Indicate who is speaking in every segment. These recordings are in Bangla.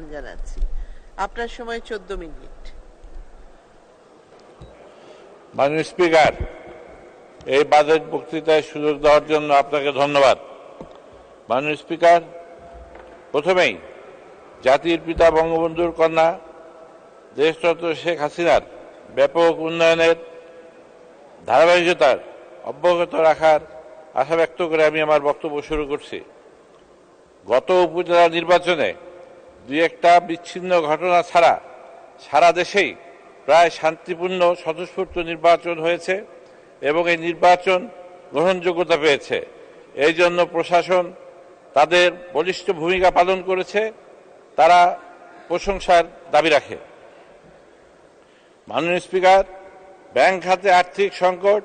Speaker 1: আহ্বান জানাচ্ছি। আপনার সময় চোদ্দ মিনিট।
Speaker 2: মাননীয় স্পিকার, এই বাজেট বক্তৃতায় সুযোগ দেওয়ার জন্য আপনাকে ধন্যবাদ। মাননীয় স্পিকার, প্রথমেই জাতির পিতা বঙ্গবন্ধুর কন্যা দেশরত্ন শেখ হাসিনার ব্যাপক উন্নয়নের ধারাবাহিকতার অব্যাহত রাখার আশা ব্যক্ত করে আমি আমার বক্তব্য শুরু করছি। গত উপজেলা নির্বাচনে দুই একটা বিচ্ছিন্ন ঘটনা ছাড়া সারা দেশেই প্রায় শান্তিপূর্ণ, স্বতঃস্ফূর্ত নির্বাচন হয়েছে এবং এই নির্বাচন গ্রহণযোগ্যতা পেয়েছে। এই জন্য প্রশাসন তাদের বলিষ্ঠ ভূমিকা পালন করেছে, তারা প্রশংসার দাবি রাখে। মাননীয় স্পিকার, ব্যাংক খাতে আর্থিক সংকট,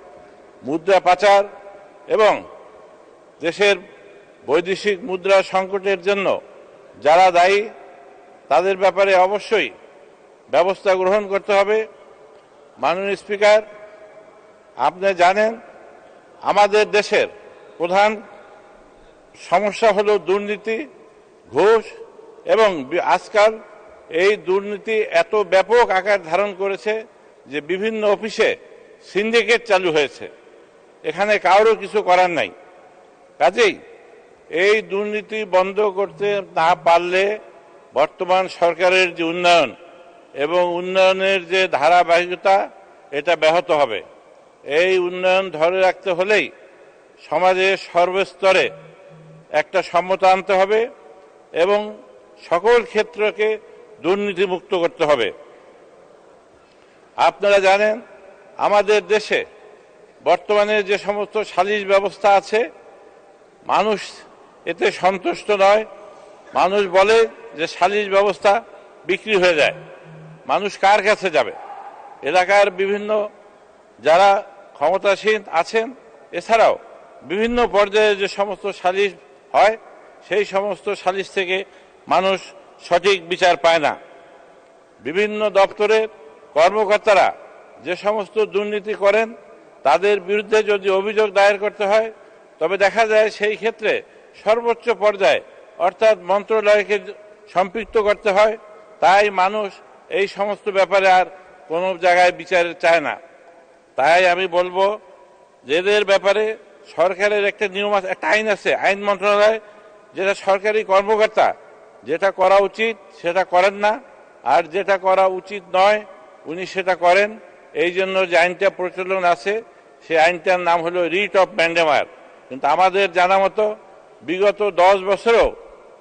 Speaker 2: মুদ্রা পাচার এবং দেশের বৈদেশিক মুদ্রা সংকটের জন্য যারা দায়ী তাদের ব্যাপারে অবশ্যই ব্যবস্থা গ্রহণ করতে হবে। মাননীয় স্পিকার, আপনি জানেন, আমাদের দেশের প্রধান সমস্যা হলো দুর্নীতি, ঘুষ এবং আজকাল এই দুর্নীতি এত ব্যাপক আকার ধারণ করেছে যে বিভিন্ন অফিসে সিন্ডিকেট চালু হয়েছে। এখানে কারোর কিছু করার নাই। কাজেই এই দুর্নীতি বন্ধ করতে না পারলে বর্তমান সরকারের যে উন্নয়ন এবং উন্নয়নের যে ধারাবাহিকতা, এটা ব্যাহত হবে। এই উন্নয়ন ধরে রাখতে হলেই সমাজের সর্বস্তরে একটা সম্মতা আনতে হবে এবং সকল ক্ষেত্রকে দুর্নীতিমুক্ত করতে হবে। আপনারা জানেন, আমাদের দেশে বর্তমানে যে সমস্ত সালিশ ব্যবস্থা আছে, মানুষ এতে সন্তুষ্ট নয়। মানুষ বলে যে সালিশ ব্যবস্থা বিক্রি হয়ে যায়। মানুষ কার কাছে যাবে? এলাকার বিভিন্ন যারা ক্ষমতাসীন আছেন, এছাড়াও বিভিন্ন পর্যায়ে যে সমস্ত সালিশ হয়, সেই সমস্ত সালিশ থেকে মানুষ সঠিক বিচার পায় না। বিভিন্ন দপ্তরের কর্মকর্তারা যে সমস্ত দুর্নীতি করেন, তাদের বিরুদ্ধে যদি অভিযোগ দায়ের করতে হয়, তবে দেখা যায় সেই ক্ষেত্রে সর্বোচ্চ পর্যায়ে অর্থাৎ মন্ত্রণালয়কে সম্পৃক্ত করতে হয়, তাই মানুষ এই সমস্ত ব্যাপারে আর কোনো জায়গায় বিচার চায় না। তাই আমি বলব এদের ব্যাপারে সরকারের একটা নিয়ম আছে, একটা আইন আছে, আইন মন্ত্রণালয়, যেটা সরকারি কর্মকর্তা, যেটা করা উচিত সেটা করেন না, আর যেটা করা উচিত নয় উনি সেটা করেন। এই জন্য যে আইনটা প্রচলন আছে, সেই আইনটার নাম হলো রিট অফ ম্যান্ডেমার কিন্তু আমাদের জানা মতো বিগত দশ বছরেও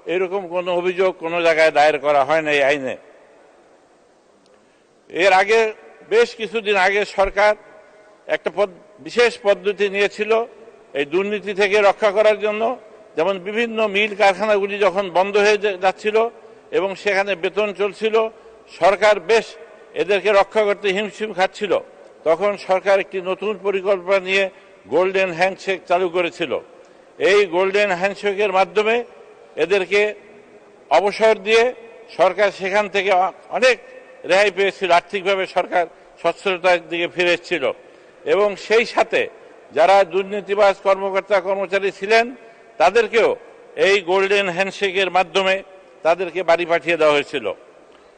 Speaker 2: এরকম কোনো অভিযোগ কোনো জায়গায় দায়ের করা হয় না এই আইনে। এর আগে বেশ কিছুদিন আগে সরকার একটা বিশেষ পদ্ধতি নিয়েছিল এই দুর্নীতি থেকে রক্ষা করার জন্য। যেমন বিভিন্ন মিল কারখানাগুলি যখন বন্ধ হয়ে যাচ্ছিল এবং সেখানে বেতন চলছিল, সরকার বেশ এদেরকে রক্ষা করতে হিমশিম খাচ্ছিল। তখন সরকার একটি নতুন পরিকল্পনা নিয়ে গোল্ডেন হ্যান্ডশেক চালু করেছিল। এই গোল্ডেন হ্যান্ডশেকের মাধ্যমে এদেরকে অবসর দিয়ে সরকার সেখান থেকে অনেক রেহাই পেয়েছিল, আর্থিকভাবে সরকার স্বচ্ছতার দিকে ফিরে এসেছিল। এবং সেই সাথে যারা দুর্নীতিবাজ কর্মকর্তা, কর্মচারী ছিলেন, তাদেরকেও এই গোল্ডেন হ্যান্ডশেকের মাধ্যমে তাদেরকে বাড়ি পাঠিয়ে দেওয়া হয়েছিল।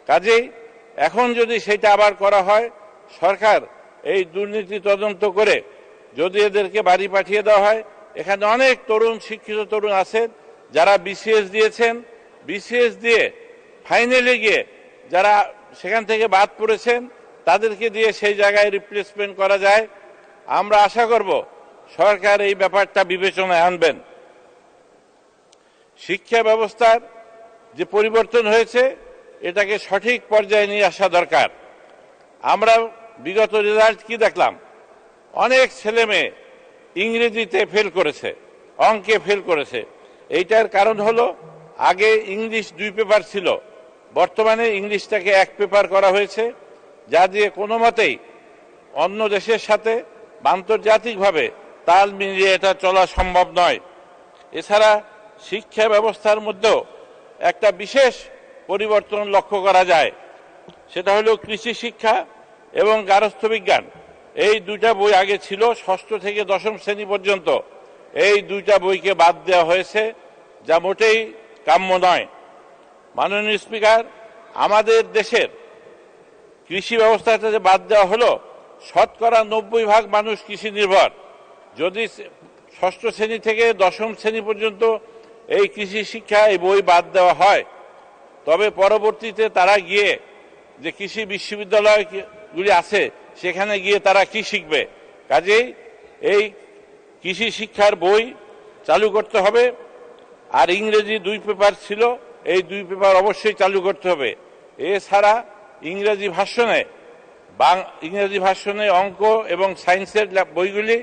Speaker 2: কাজেই এখন যদি সেটা আবার করা হয়, সরকার এই দুর্নীতি তদন্ত করে যদি এদেরকে বাড়ি পাঠিয়ে দেওয়া হয়, এখানে অনেক তরুণ, শিক্ষিত তরুণ আছেন যারা বিসিএস দিয়েছেন বিসিএস দিয়ে ফাইনালে গিয়ে যারা সেখান থেকে বাদ পড়েছেন, তাদেরকে দিয়ে সেই জায়গায় রিপ্লেসমেন্ট করা যায়। আমরা আশা করব সরকার এই ব্যাপারটা বিবেচনায় আনবেন। শিক্ষা ব্যবস্থার যে পরিবর্তন হয়েছে, এটাকে সঠিক পর্যায়ে নিয়ে আসা দরকার। আমরা বিগত রেজাল্ট কি দেখলাম? অনেক ছেলে মেয়ে ইংরেজিতে ফেল করেছে, অঙ্কে ফেল করেছে। এইটার কারণ হলো, আগে ইংলিশ দুই পেপার ছিল, বর্তমানে ইংলিশটাকে এক পেপার করা হয়েছে, যা দিয়ে কোনো মতেই অন্য দেশের সাথে আন্তর্জাতিকভাবে তাল মিলিয়ে এটা চলা সম্ভব নয়। এছাড়া শিক্ষা ব্যবস্থার মধ্যেও একটা বিশেষ পরিবর্তন লক্ষ্য করা যায়, সেটা হলো কৃষি শিক্ষা এবং গারস্থ বিজ্ঞান। এই দুইটা বই আগে ছিল, ষষ্ঠ থেকে দশম শ্রেণি পর্যন্ত। এই দুইটা বইকে বাদ দেওয়া হয়েছে, যা মোটেই কাম্য নয়। মাননীয় স্পিকার, আমাদের দেশের কৃষি ব্যবস্থাটা যে বাদ দেওয়া হলো, শতকরা নব্বই ভাগ মানুষ কৃষি নির্ভর। যদি ষষ্ঠ শ্রেণি থেকে দশম শ্রেণি পর্যন্ত এই কৃষি শিক্ষা, এই বই বাদ দেওয়া হয়, তবে পরবর্তীতে তারা গিয়ে যে কৃষি বিশ্ববিদ্যালয়গুলি আছে, সেখানে গিয়ে তারা কি শিখবে? কাজেই এই কৃষি শিক্ষার বই চালু করতে হবে। আর ইংরেজি দুই পেপার ছিল, এই দুই পেপার অবশ্যই চালু করতে হবে। এছাড়া ইংরেজি ভাষণে, বাং, ইংরেজি ভাষণে অঙ্ক এবং সায়েন্সের বইগুলি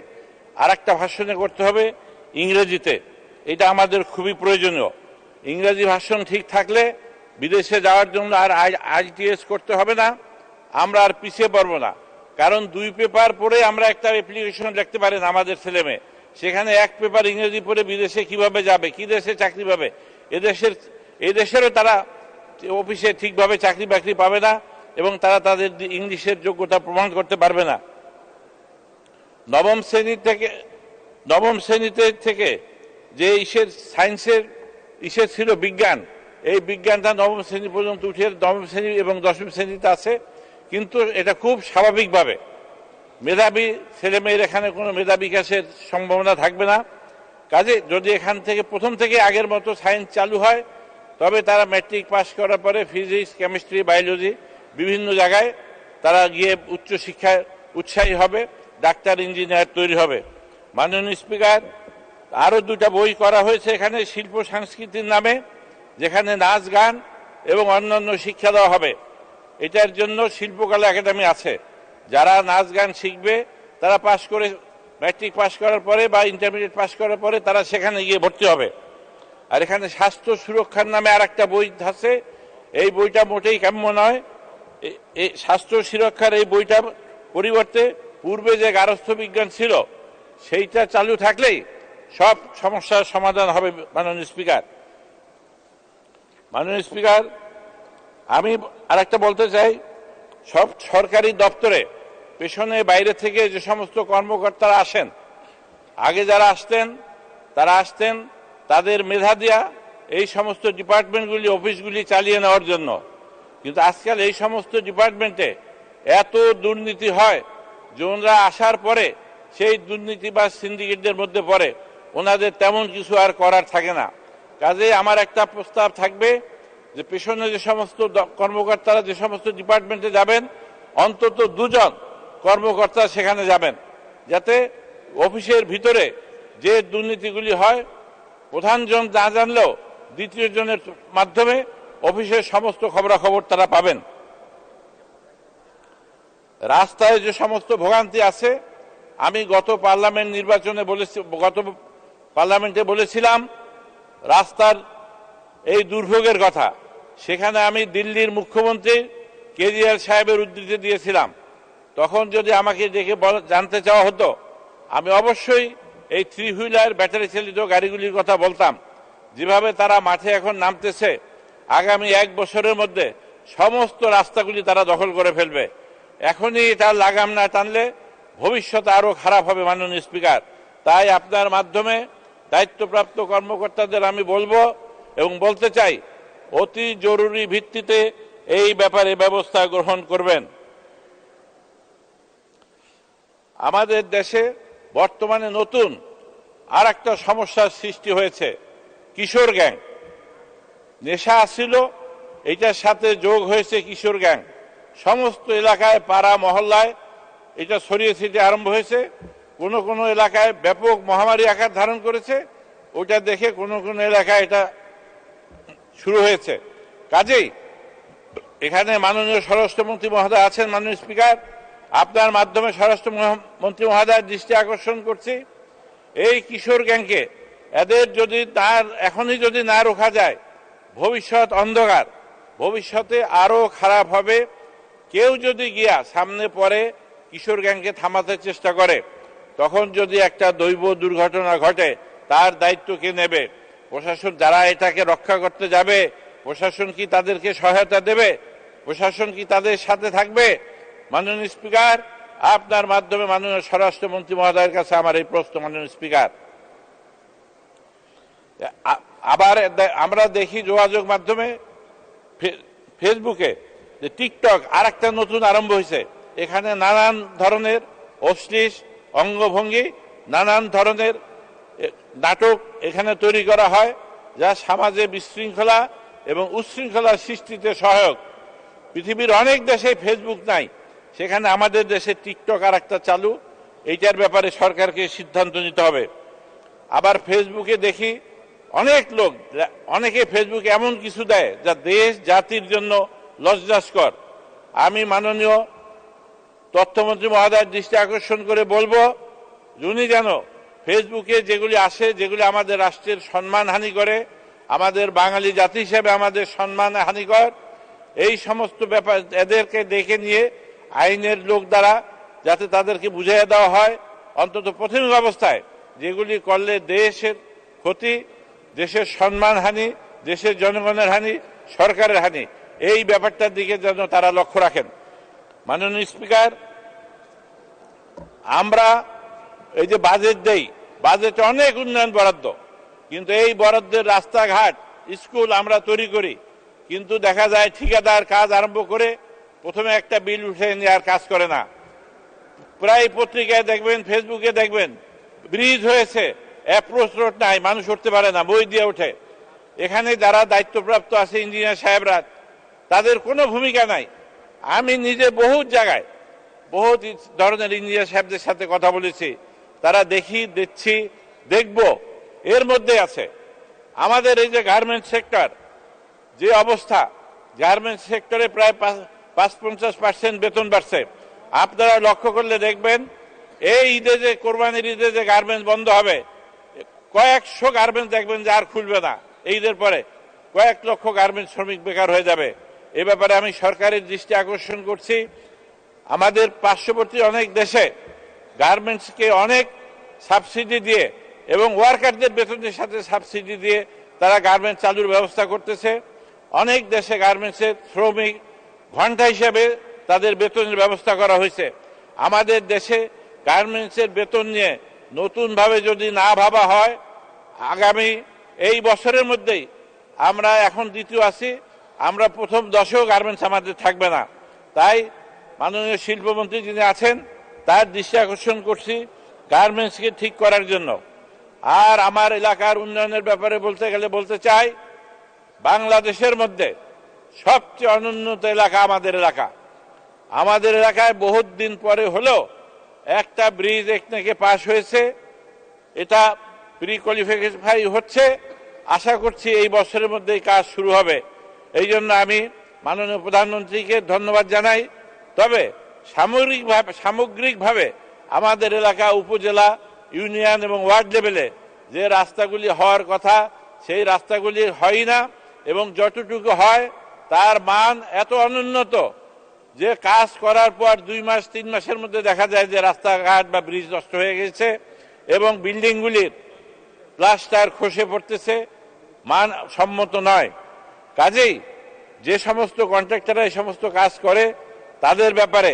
Speaker 2: আর একটা ভাষণে করতে হবে, ইংরেজিতে। এটা আমাদের খুবই প্রয়োজনীয়। ইংরেজি ভাষণ ঠিক থাকলে বিদেশে যাওয়ার জন্য আর আইটিএস করতে হবে না, আমরা আর পিছিয়ে পড়ব না। কারণ দুই পেপার পড়ে আমরা একটা অ্যাপ্লিকেশন লিখতে পারেন আমাদের ছেলে মেয়ে সেখানে এক পেপার ইংরেজি পড়ে বিদেশে কীভাবে যাবে, কি দেশে চাকরি পাবে? এদেশের, এদেশেরও তারা অফিসে ঠিকভাবে চাকরি বাকরি পাবে না এবং তারা তাদের ইংলিশের যোগ্যতা প্রমাণ করতে পারবে না। নবম শ্রেণি থেকে, নবম শ্রেণীতে থেকে যে ইসের সায়েন্সের, ইসের ছিল বিজ্ঞান, এই বিজ্ঞানটা নবম শ্রেণি পর্যন্ত উঠে, নবম শ্রেণি এবং দশম শ্রেণীতে আছে, কিন্তু এটা খুব স্বাভাবিকভাবে। মেধাবী ছেলে মেয়ের এখানে কোনো মেধা বিকাশের সম্ভাবনা থাকবে না। কাজে যদি এখান থেকে, প্রথম থেকে আগের মতো সায়েন্স চালু হয়, তবে তারা ম্যাট্রিক পাস করার পরে ফিজিক্স, কেমিস্ট্রি, বায়োলজি বিভিন্ন জায়গায় তারা গিয়ে উচ্চশিক্ষায় উৎসাহী হবে, ডাক্তার, ইঞ্জিনিয়ার তৈরি হবে। মাননীয় স্পিকার, আরও দুটা বই করা হয়েছে এখানে, শিল্প সংস্কৃতির নামে, যেখানে নাচ, গান এবং অন্যান্য শিক্ষা দেওয়া হবে। এটার জন্য শিল্পকলা একাডেমি আছে। যারা নাচ গান শিখবে, তারা পাশ করে ম্যাট্রিক পাশ করার পরে বা ইন্টারমিডিয়েট পাশ করার পরে তারা সেখানে গিয়ে ভর্তি হবে। আর এখানে স্বাস্থ্য সুরক্ষার নামে আর একটা বই আছে। এই বইটা মোটেই কাম্য নয়। এই স্বাস্থ্য সুরক্ষার এই বইটা পরিবর্তে পূর্বে যে গারস্থ বিজ্ঞান ছিল, সেইটা চালু থাকলেই সব সমস্যার সমাধান হবে মাননীয় স্পিকার। মাননীয় স্পিকার, আমি আরেকটা বলতে চাই সব সরকারি দপ্তরে পেছনে বাইরে থেকে যে সমস্ত কর্মকর্তারা আসেন, আগে যারা আসতেন, তারা আসতেন, তাদের মেধা দিয়া এই সমস্ত ডিপার্টমেন্টগুলি, অফিসগুলি চালিয়ে নেওয়ার জন্য। কিন্তু আজকাল এই সমস্ত ডিপার্টমেন্টে এত দুর্নীতি হয় যে ওনারা আসার পরে সেই দুর্নীতি বা সিন্ডিকেটদের মধ্যে পড়ে, ওনাদের তেমন কিছু আর করার থাকে না। কাজে আমার একটা প্রস্তাব থাকবে যে পেছনে যে সমস্ত কর্মকর্তারা যে সমস্ত ডিপার্টমেন্টে যাবেন, অন্তত দুজন কর্মকর্তা সেখানে যাবেন। যাতে অফিসের ভিতরে যে দুর্নীতিগুলি হয়, প্রধানজন না জানলেও দ্বিতীয় জনের মাধ্যমে অফিসের সমস্ত খবরাখবর তারা পাবেন। রাস্তায় যে সমস্ত ভোগান্তি আছে, আমি গত পার্লামেন্ট নির্বাচনে বলেছি, গত পার্লামেন্টে বলেছিলাম, রাস্তার এই দুর্ভোগের কথা। সেখানে আমি দিল্লির মুখ্যমন্ত্রী কেজরিওয়াল সাহেবের উদ্ধৃতি দিয়েছিলাম। তখন যদি আমাকে বল- জানতে চাওয়া হতো, আমি অবশ্যই এই থ্রি হুইলার ব্যাটারি চালিত গাড়িগুলির কথা বলতাম। যেভাবে তারা মাঠে এখন নামতেছে, আগামী এক বছরের মধ্যে সমস্ত রাস্তাগুলি তারা দখল করে ফেলবে। এখনই এটা লাগাম না টানলে ভবিষ্যতে আরও খারাপ হবে, মাননীয় স্পিকার। তাই আপনার মাধ্যমে দায়িত্বপ্রাপ্ত কর্মকর্তাদের আমি বলব এবং বলতে চাই অতি জরুরি ভিত্তিতে এই ব্যাপারে ব্যবস্থা গ্রহণ করবেন। আমাদের দেশে বর্তমানে নতুন আর একটা সমস্যার সৃষ্টি হয়েছে, কিশোর গ্যাং। নেশা আসছিল এটার সাথে যোগ হয়েছে কিশোর গ্যাং। সমস্ত এলাকায় পাড়া মহল্লায় এটা ছড়িয়ে ছিটিয়ে আরম্ভ হয়েছে। কোনো কোনো এলাকায় ব্যাপক মহামারী আকার ধারণ করেছে। ওটা দেখে কোনো কোনো এলাকায় এটা শুরু হয়েছে। কাজেই এখানে মাননীয় স্বরাষ্ট্রমন্ত্রী মহোদয় আছেন, মাননীয় স্পিকার। আপনার মাধ্যমে স্বরাষ্ট্র মন্ত্রী মহোদয়ের দৃষ্টি আকর্ষণ করছি। এই কিশোর গ্যাংকে, এদের যদি তার, এখনই যদি না রোখা যায়, ভবিষ্যৎ অন্ধকার, ভবিষ্যতে আরও খারাপ হবে। কেউ যদি গিয়া সামনে পরে কিশোর গ্যাংকে থামাতে চেষ্টা করে, তখন যদি একটা দৈব দুর্ঘটনা ঘটে, তার দায়িত্ব কে নেবে? প্রশাসন যারা এটাকে রক্ষা করতে যাবে, প্রশাসন কি তাদেরকে সহায়তা দেবে, প্রশাসন কি তাদের সাথে থাকবে? মাননীয় স্পিকার, আপনার মাধ্যমে মাননীয় স্বরাষ্ট্রমন্ত্রী মহোদয়ের কাছে আমার এই প্রশ্ন, মাননীয় স্পিকার। আবার আমরা দেখি যোগাযোগ মাধ্যমে ফেসবুকে, যে টিকটক আর একটা নতুন আরম্ভ হয়েছে। এখানে নানান ধরনের অশ্লীল অঙ্গভঙ্গি, নানান ধরনের নাটক এখানে তৈরি করা হয় যা সমাজে বিশৃঙ্খলা এবং উচ্ছৃঙ্খলা সৃষ্টিতে সহায়ক। পৃথিবীর অনেক দেশে ফেসবুক নাই। সেখানে আমাদের দেশে টিকটক আর একটা চালু। এইটার ব্যাপারে সরকারকে সিদ্ধান্ত নিতে হবে। আবার ফেসবুকে দেখি অনেক লোক অনেকে ফেসবুকে এমন কিছু দেয় যা দেশ, জাতির জন্য লজ্জাস্কর। আমি মাননীয় তথ্যমন্ত্রী মহোদয়ের দৃষ্টি আকর্ষণ করে বলব, উনি যেন ফেসবুকে যেগুলি আসে, যেগুলি আমাদের রাষ্ট্রের সম্মান হানি করে, আমাদের বাঙালি জাতি হিসেবে আমাদের সম্মান হানিকর এই সমস্ত ব্যাপার এদেরকে দেখে নিয়ে আইনের লোক দ্বারা যাতে তাদেরকে বুঝিয়ে দেওয়া হয়, অন্তত প্রথম অবস্থায় যেগুলি করলে দেশের ক্ষতি, দেশের সম্মান হানি, দেশের জনগণের হানি, সরকারের হানি, এই ব্যাপারটার দিকে যেন তারা লক্ষ্য রাখেন। মাননীয় স্পিকার, আমরা এই যে বাজেট দেই, বাজেটে অনেক উন্নয়ন বরাদ্দ, কিন্তু এই বরাদ্দের রাস্তাঘাট, স্কুল আমরা তৈরি করি, কিন্তু দেখা যায় ঠিকাদার কাজ আরম্ভ করে প্রথমে একটা বিল উঠে নিয়ে আর কাজ করে না। প্রায় পত্রিকায় দেখবেন, ফেসবুকে দেখবেন, ব্রিজ হয়েছে, অ্যাপ্রোচ রোড নাই, মানুষ উঠতে পারে না, বই দিয়ে ওঠে। এখানে যারা দায়িত্বপ্রাপ্ত আছে, ইঞ্জিনিয়ার সাহেবরা, তাদের কোনো ভূমিকা নাই। আমি নিজে বহু জায়গায়, বহুত ধরনের ইঞ্জিনিয়ার সাহেবদের সাথে কথা বলেছি। তারা দেখি, দেখছি, দেখব, এর মধ্যে আছে। আমাদের এই যে গার্মেন্ট সেক্টর যে অবস্থা গার্মেন্ট সেক্টরে প্রায় পাঁচ- পঞ্চাশ পার্সেন্ট বেতন বাড়ছে। আপনারা লক্ষ্য করলে দেখবেন, এই ঈদে যে, কোরবানির ঈদে যে গার্মেন্টস বন্ধ হবে, কয়েকশো গার্মেন্টস দেখবেন যে আর খুলবে না ঈদের পরে। কয়েক লক্ষ গার্মেন্টস শ্রমিক বেকার হয়ে যাবে। এ ব্যাপারে আমি সরকারের দৃষ্টি আকর্ষণ করছি। আমাদের পার্শ্ববর্তী অনেক দেশে গার্মেন্টসকে অনেক সাবসিডি দিয়ে এবং ওয়ার্কারদের বেতনের সাথে সাবসিডি দিয়ে তারা গার্মেন্টস চালুর ব্যবস্থা করতেছে। অনেক দেশে গার্মেন্টসের শ্রমিক ঘণ্টা হিসাবে তাদের বেতনের ব্যবস্থা করা হয়েছে। আমাদের দেশে গার্মেন্টসের বেতন নিয়ে নতুনভাবে যদি না ভাবা হয়, আগামী এই বছরের মধ্যেই আমরা এখন দ্বিতীয় আছি, আমরা প্রথম দশেও গার্মেন্টস আমাদের থাকবে না। তাই মাননীয় শিল্পমন্ত্রী যিনি আছেন তার দৃষ্টি আকর্ষণ করছি গার্মেন্টসকে ঠিক করার জন্য। আর আমার এলাকার উন্নয়নের ব্যাপারে বলতে গেলে বলতে চাই, বাংলাদেশের মধ্যে সবচেয়ে অনুন্নত এলাকা আমাদের এলাকা। আমাদের এলাকায় বহুত দিন পরে হলেও একটা ব্রিজ একনাকে পাশ হয়েছে, এটা প্রি কোয়ালিফাই হচ্ছে। আশা করছি এই বছরের মধ্যেই কাজ শুরু হবে। এই জন্য আমি মাননীয় প্রধানমন্ত্রীকে ধন্যবাদ জানাই। তবে সামগ্রিকভাবে সামগ্রিকভাবে আমাদের এলাকা, উপজেলা, ইউনিয়ন এবং ওয়ার্ড লেভেলে যে রাস্তাগুলি হওয়ার কথা, সেই রাস্তাগুলি হয় না এবং যতটুকু হয়, তার মান এত অনুন্নত যে কাজ করার পর দুই মাস, তিন মাসের মধ্যে দেখা যায় যে রাস্তাঘাট বা ব্রিজ নষ্ট হয়ে গেছে এবং বিল্ডিংগুলির প্লাস্টার খসে পড়তেছে, মান সম্মত নয়। কাজেই যে সমস্ত কন্ট্রাক্টররা এই সমস্ত কাজ করে, তাদের ব্যাপারে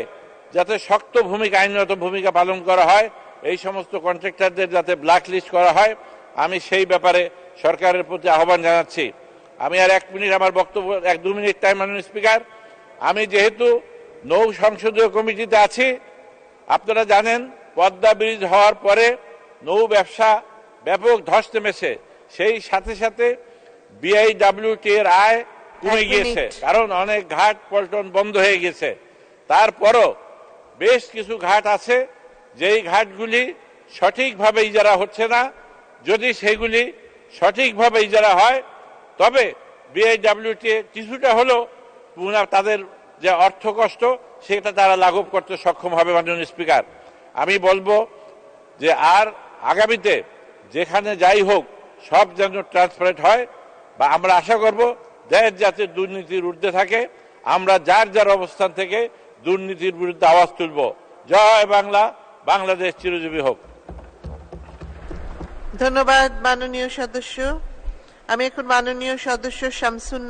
Speaker 2: যাতে শক্ত ভূমিকা আইনগত ভূমিকা পালন করা হয়। এই সমস্ত কন্ট্রাক্টরদের যাতে ব্ল্যাক লিস্ট করা হয়। আমি সেই ব্যাপারে সরকারের প্রতি আহ্বান জানাচ্ছি। আমি আর এক মিনিট আমার বক্তব্য এক দু মিনিট টাইম মাননীয় স্পিকার আমি যেহেতু নৌ সংসদীয় কমিটিতে আছি আপনারা জানেন পদ্মা ব্রিজ হওয়ার পরে নৌ ব্যবসা ব্যাপক ধস নেমেছে। সেই সাথে সাথে বিআইডাব্লিউটি এর আয় কমে গিয়েছে। কারণ অনেক ঘাট পল্টন বন্ধ হয়ে গেছে তারপরও বেশ কিছু ঘাট আছে, যেই ঘাটগুলি সঠিকভাবে ইজারা হচ্ছে না। যদি সেগুলি সঠিকভাবে ইজারা হয়, তবে বিআইডাব্লিউটি কিছুটা হলেও তাদের যে অর্থ কষ্ট, সেটা তারা লাঘব করতে সক্ষম হবে, মাননীয় স্পিকার। আমি বলব যে আর আগামীতে যেখানে যাই হোক, সব যেন ট্রান্সপারেন্ট হয়, বা আমরা আশা করব দেশ যাতে দুর্নীতির ঊর্ধ্বে থাকে। আমরা যার যার অবস্থান থেকে দুর্নীতির বিরুদ্ধে আওয়াজ তুলব। জয় বাংলা, বাংলাদেশ চিরজীবী হোক।
Speaker 1: ধন্যবাদ মাননীয় সদস্য। আমি এখন মাননীয় সদস্য শামসুন